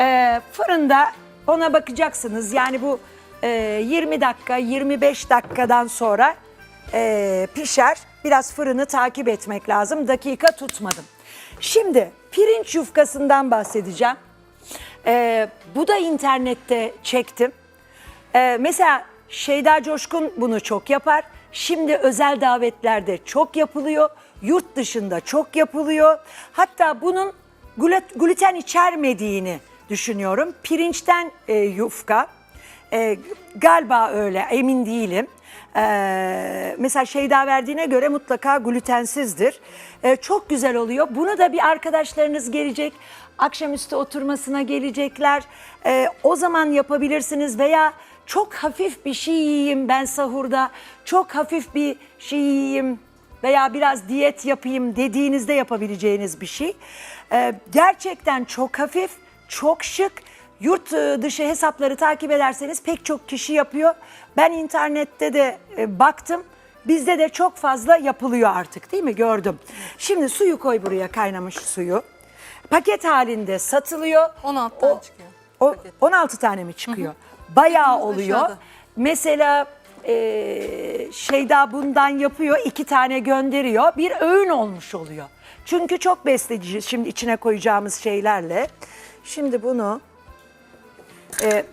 Ee, fırında ona bakacaksınız. Yani bu e, 20 dakika, 25 dakikadan sonra e, pişer. Biraz fırını takip etmek lazım. Dakika tutmadım. Şimdi pirinç yufkasından bahsedeceğim. Ee, bu da internette çektim. Ee, mesela Şeyda Coşkun bunu çok yapar. Şimdi özel davetlerde çok yapılıyor. Yurt dışında çok yapılıyor. Hatta bunun gluten içermediğini düşünüyorum. Pirinçten e, yufka. E, galiba öyle emin değilim. Ee, mesela Şeyda verdiğine göre mutlaka glutensizdir. Ee, çok güzel oluyor. Bunu da bir arkadaşlarınız gelecek. Akşamüstü oturmasına gelecekler. Ee, o zaman yapabilirsiniz veya çok hafif bir şey yiyeyim ben sahurda. Çok hafif bir şey yiyeyim veya biraz diyet yapayım dediğinizde yapabileceğiniz bir şey. Ee, gerçekten çok hafif, çok şık. Yurt e, dışı hesapları takip ederseniz pek çok kişi yapıyor. Ben internette de e, baktım. Bizde de çok fazla yapılıyor artık değil mi? Gördüm. Şimdi suyu koy buraya kaynamış suyu. Paket halinde satılıyor. 16 tane O- çıkıyor. O, 16 tane mi çıkıyor? Bayağı oluyor. aşağıda. Mesela e, Şeyda bundan yapıyor, iki tane gönderiyor. Bir öğün olmuş oluyor. Çünkü çok besleyici şimdi içine koyacağımız şeylerle. Şimdi bunu e,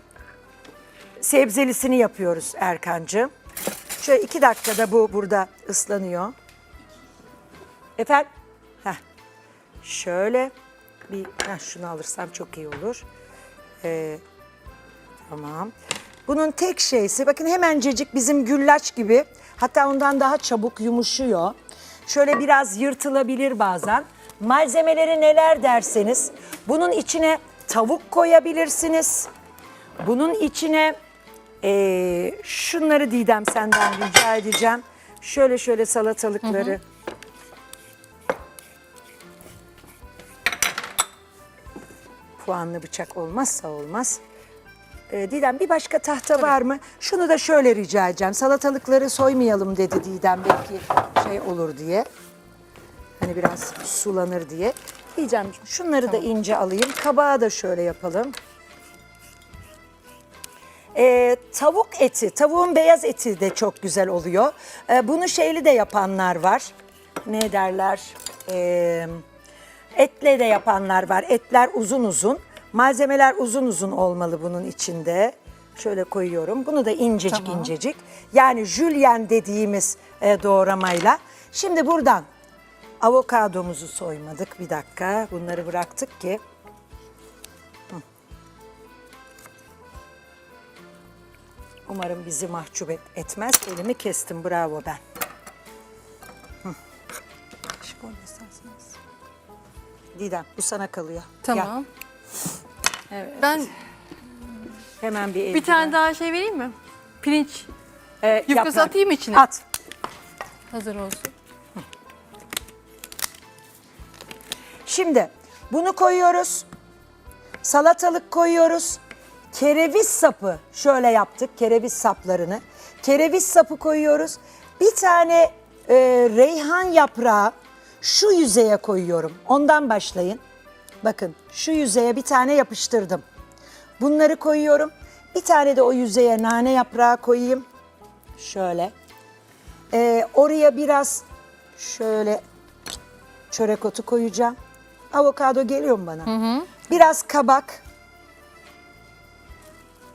sebzelisini yapıyoruz Erkancığım. Şöyle iki dakikada bu burada ıslanıyor. Efendim? Heh. Şöyle bir heh, şunu alırsam çok iyi olur. Ee, tamam. Bunun tek şeysi bakın hemencecik bizim güllaç gibi hatta ondan daha çabuk yumuşuyor. Şöyle biraz yırtılabilir bazen. Malzemeleri neler derseniz bunun içine tavuk koyabilirsiniz. Bunun içine eee, şunları Didem senden rica edeceğim. Şöyle şöyle salatalıkları. Puanlı bıçak olmazsa olmaz. Ee, Didem bir başka tahta var mı? Şunu da şöyle rica edeceğim. Salatalıkları soymayalım dedi Didem belki şey olur diye. Hani biraz sulanır diye. Diyeceğim şunları da ince alayım. Kabağı da şöyle yapalım. Ee, tavuk eti, tavuğun beyaz eti de çok güzel oluyor. Ee, bunu şeyli de yapanlar var. Ne derler? Ee, etle de yapanlar var. Etler uzun uzun. Malzemeler uzun uzun olmalı bunun içinde. Şöyle koyuyorum. Bunu da incecik Tamam. incecik. Yani jülyen dediğimiz e, doğramayla. Şimdi buradan avokadomuzu soymadık. Bir dakika. Bunları bıraktık ki Umarım bizi mahcup et- etmez. Elimi kestim. Bravo ben. Hı. Kaşık olma isterseniz. Didem bu sana kalıyor. Gel. Tamam. Ben Hemen bir bir tane daha şey vereyim mi? Pirinç daha yufkası atayım mı içine? At. hazır olsun. Şimdi bunu koyuyoruz. Salatalık koyuyoruz. Kereviz sapı şöyle yaptık. Kereviz saplarını. Kereviz sapı koyuyoruz. Bir tane e, reyhan yaprağı şu yüzeye koyuyorum. Ondan başlayın. Bakın şu yüzeye bir tane yapıştırdım. Bunları koyuyorum. Bir tane de o yüzeye nane yaprağı koyayım. Şöyle. E, oraya biraz şöyle çörek otu koyacağım. Avokado geliyor mu bana? Biraz kabak.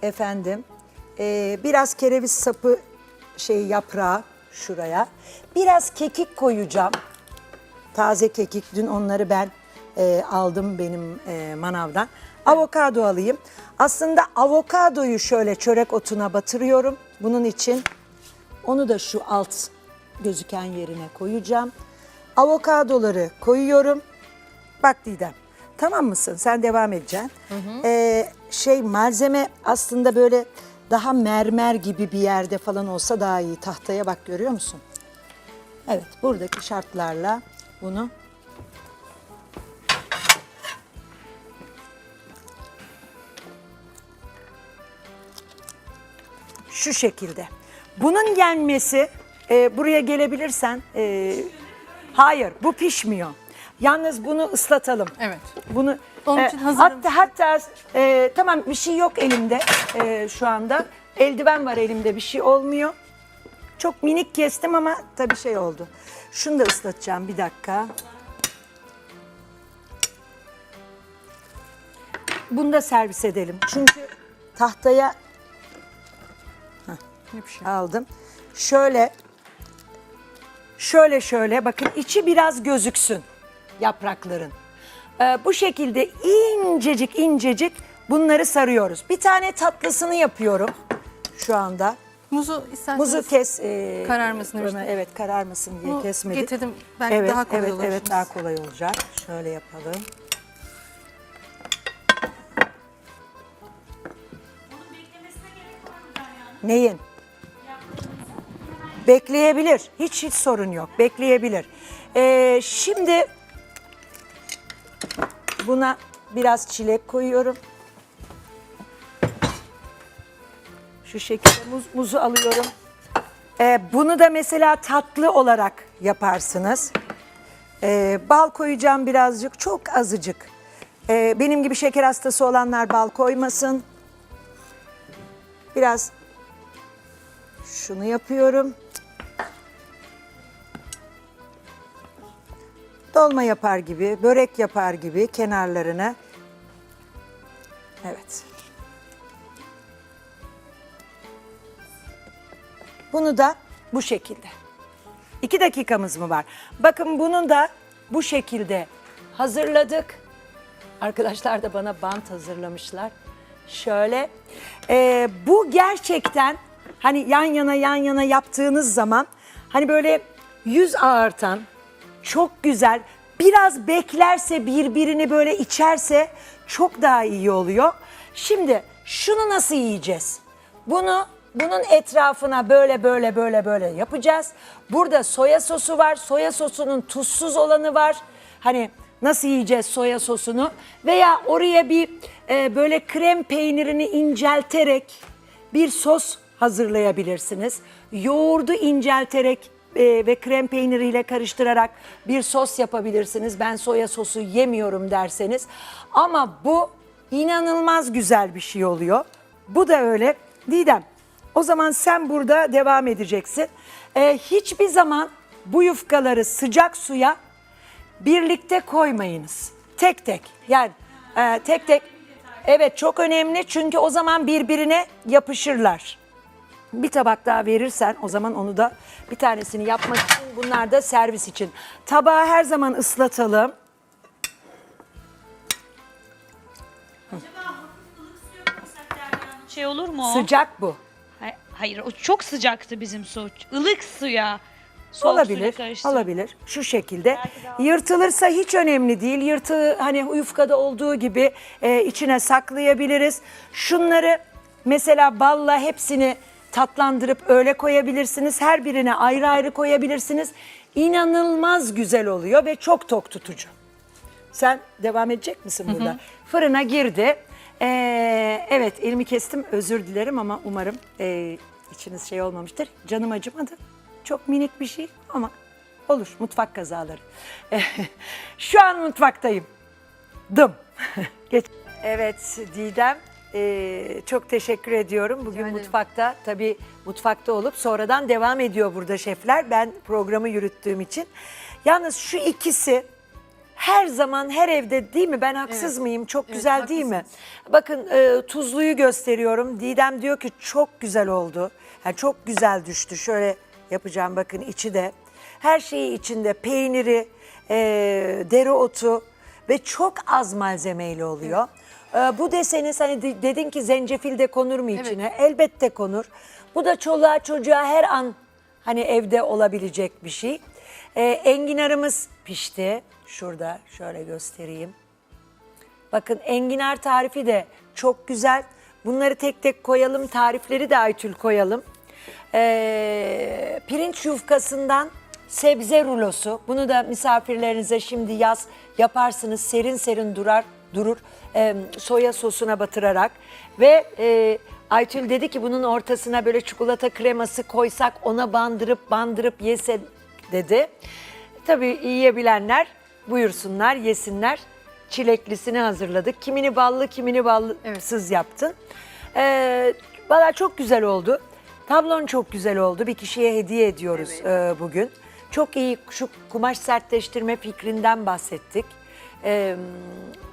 Efendim. ee, biraz kereviz sapı şey yaprağı şuraya. Biraz kekik koyacağım. Taze kekik. Dün onları ben ee, aldım benim ee, manavdan. Avokado alayım. Aslında avokadoyu şöyle çörek otuna batırıyorum. Bunun için onu da şu alt gözüken yerine koyacağım. Avokadoları koyuyorum. Bak Didem. Tamam mısın? Sen devam edeceksin. Ee, şey malzeme aslında böyle daha mermer gibi bir yerde falan olsa daha iyi. Tahtaya bak görüyor musun? Evet buradaki şartlarla bunu şu şekilde. Bunun yenmesi e, buraya gelebilirsen e, hayır bu pişmiyor. Yalnız bunu ıslatalım. Evet. Bunu Onun E, için hazırım. Hatta, hatta e, tamam bir şey yok elimde e, şu anda. Eldiven var elimde bir şey olmuyor. Çok minik kestim ama tabii şey oldu. Şunu da ıslatacağım bir dakika. Bunu da servis edelim. Çünkü tahtaya Yapışıyor. aldım. Şöyle şöyle şöyle bakın içi biraz gözüksün yaprakların. Ee, bu şekilde incecik incecik bunları sarıyoruz. Bir tane tatlısını yapıyorum şu anda. Muzu isterseniz Muzu kes. e, Kararmasın işte. Evet kararmasın diye Bunu kesmedik. getirdim. Belki evet, daha kolay evet, olur Evet daha kolay olacak. Şöyle yapalım. Neyin? Bekleyebilir. Hiç hiç sorun yok. Bekleyebilir. Ee, şimdi buna biraz çilek koyuyorum. Şu şekilde muz, muzu alıyorum. Ee, bunu da mesela tatlı olarak yaparsınız. Ee, bal koyacağım birazcık, çok azıcık. Ee, benim gibi şeker hastası olanlar bal koymasın. Biraz şunu yapıyorum. Dolma yapar gibi, börek yapar gibi kenarlarına. Evet. Bunu da bu şekilde. İki dakikamız mı var? Bakın bunun da bu şekilde hazırladık. Arkadaşlar da bana bant hazırlamışlar. Şöyle. Ee, bu gerçekten hani yan yana yan yana yaptığınız zaman hani böyle yüz ağartan çok güzel biraz beklerse birbirini böyle içerse çok daha iyi oluyor. Şimdi şunu nasıl yiyeceğiz? Bunu bunun etrafına böyle böyle böyle böyle yapacağız. Burada soya sosu var. Soya sosunun tuzsuz olanı var. Hani nasıl yiyeceğiz soya sosunu? Veya oraya bir e, böyle krem peynirini incelterek bir sos hazırlayabilirsiniz. Yoğurdu incelterek e, ve krem peyniriyle karıştırarak bir sos yapabilirsiniz. Ben soya sosu yemiyorum derseniz. Ama bu inanılmaz güzel bir şey oluyor. Bu da öyle. Didem o zaman sen burada devam edeceksin. E, hiçbir zaman bu yufkaları sıcak suya birlikte koymayınız. Tek tek yani e, tek tek. Evet çok önemli çünkü o zaman birbirine yapışırlar. Bir tabak daha verirsen o zaman onu da bir tanesini yapmak için bunlar da servis için. Tabağı her zaman ıslatalım. Şey olur mu? o? Sıcak bu. Hay- Hayır o çok sıcaktı bizim su. Ilık suya. soğuk suyla olabilir. karıştırıp. Olabilir. Şu şekilde. Yırtılırsa hiç önemli değil. Yırtığı hani yufkada olduğu gibi e, içine saklayabiliriz. Şunları mesela balla hepsini tatlandırıp öyle koyabilirsiniz. Her birine ayrı ayrı koyabilirsiniz. İnanılmaz güzel oluyor ve çok tok tutucu. Sen devam edecek misin burada? Fırına girdi. Ee, evet elimi kestim özür dilerim ama umarım e, içiniz şey olmamıştır. Canım acımadı. Çok minik bir şey ama olur mutfak kazaları. Şu an mutfaktayım. Dım. Geç. Evet Didem e, çok teşekkür ediyorum. Bugün mutfakta tabii mutfakta olup sonradan devam ediyor burada şefler. Ben programı yürüttüğüm için. Yalnız şu ikisi her zaman her evde değil mi? Ben haksız mıyım? Çok güzel değil mi? Bakın e, tuzluyu gösteriyorum. Didem diyor ki çok güzel oldu. Yani çok güzel düştü. Şöyle yapacağım bakın içi de. Her şeyi içinde peyniri, e, dereotu ve çok az malzemeyle oluyor. E, bu deseniz hani de- dedin ki zencefil de konur mu içine? Elbette konur. Bu da çoluğa çocuğa her an hani evde olabilecek bir şey. E, enginarımız pişti. Şurada şöyle göstereyim. Bakın enginar tarifi de çok güzel. Bunları tek tek koyalım. Tarifleri de Aytül koyalım. Ee, pirinç yufkasından sebze rulosu. Bunu da misafirlerinize şimdi yaz yaparsınız. Serin serin durar durur. Ee, soya sosuna batırarak. Ve e, Aytül dedi ki bunun ortasına böyle çikolata kreması koysak ona bandırıp bandırıp yese dedi. Tabii yiyebilenler buyursunlar, yesinler. çileklisini hazırladık. Kimini ballı, kimini ballısız yaptın. Ee, Valla çok güzel oldu. Tablon çok güzel oldu. Bir kişiye hediye ediyoruz e, bugün. Çok iyi şu kumaş sertleştirme fikrinden bahsettik. Ee,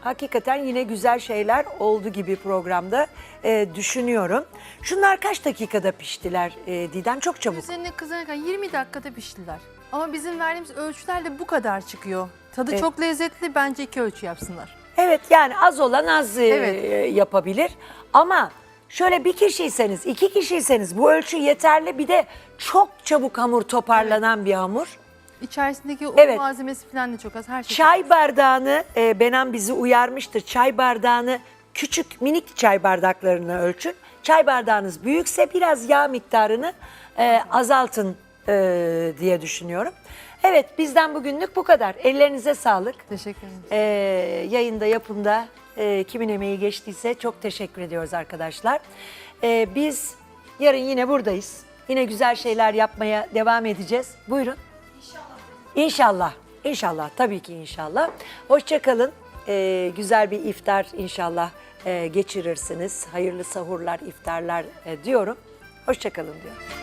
hakikaten yine güzel şeyler oldu gibi programda e, düşünüyorum. Şunlar kaç dakikada piştiler e, Didem? Çok çabuk. Üzerine kızarırken 20 dakikada piştiler. Ama bizim verdiğimiz ölçüler de bu kadar çıkıyor. Tadı Evet. çok lezzetli. Bence iki ölçü yapsınlar. Evet yani az olan az e, Evet. yapabilir. Ama şöyle bir kişiyseniz, iki kişiyseniz bu ölçü yeterli. Bir de çok çabuk hamur toparlanan bir hamur. İçerisindeki un Evet. malzemesi falan da çok az. Her şey Çay bardağını, e, Benan bizi uyarmıştır. Çay bardağını küçük minik çay bardaklarına ölçün. Çay bardağınız büyükse biraz yağ miktarını e, azaltın e, diye düşünüyorum. Evet bizden bugünlük bu kadar. Ellerinize sağlık. Teşekkür ederim. Ee, yayında yapımda e, kimin emeği geçtiyse çok teşekkür ediyoruz arkadaşlar. Ee, biz yarın yine buradayız. Yine güzel şeyler yapmaya devam edeceğiz. Buyurun. İnşallah. İnşallah. Tabii ki inşallah. Hoşçakalın. Ee, güzel bir iftar inşallah e, geçirirsiniz. Hayırlı sahurlar, iftarlar e, diyorum. Hoşçakalın diyorum.